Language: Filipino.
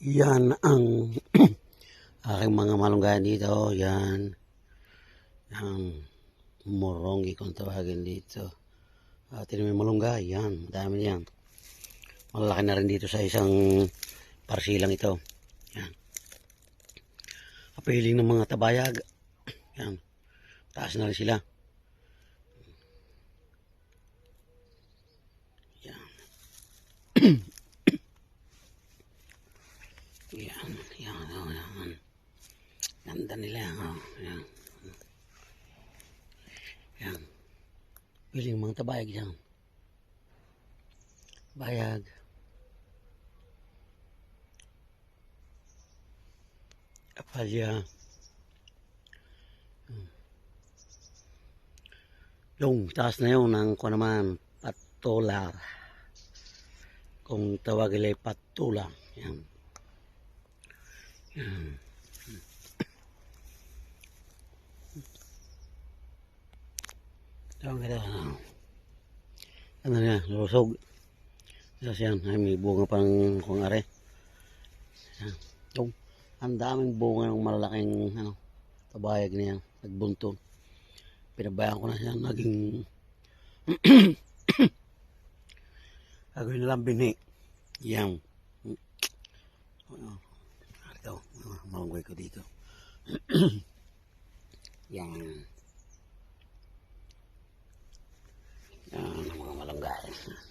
Yan ang aking mga malunggayan dito. Yan. Ang morongi kung tawagin dito. At uh, may malunggay. Yan. Dami yan. Malaki na rin dito sa isang parsilang ito. Yan. Kapiling ng mga tabayag. Yan. Taas na rin sila. Yan. Yan, yan, yan, yan. Ganda nila, oh. Yan. Yan. Piling mga tabayag dyan. Bayag. Apalya. Yung taas na yun ng ko naman patular. Kung tawagin ay patula. Yan. Yan. Ang ganda. Ano niya, lusog. Kasi yan, ay may bunga pang kung are. Yan. Yung, ang daming bunga ng malalaking ano, tabayag niya, nagbunto. Pinabayaan ko na siya, naging Gagawin na lang bini. Yan. Ito, malunggoy ko dito. Yan. Yan ang mga malunggay. Yan. Ganda niya.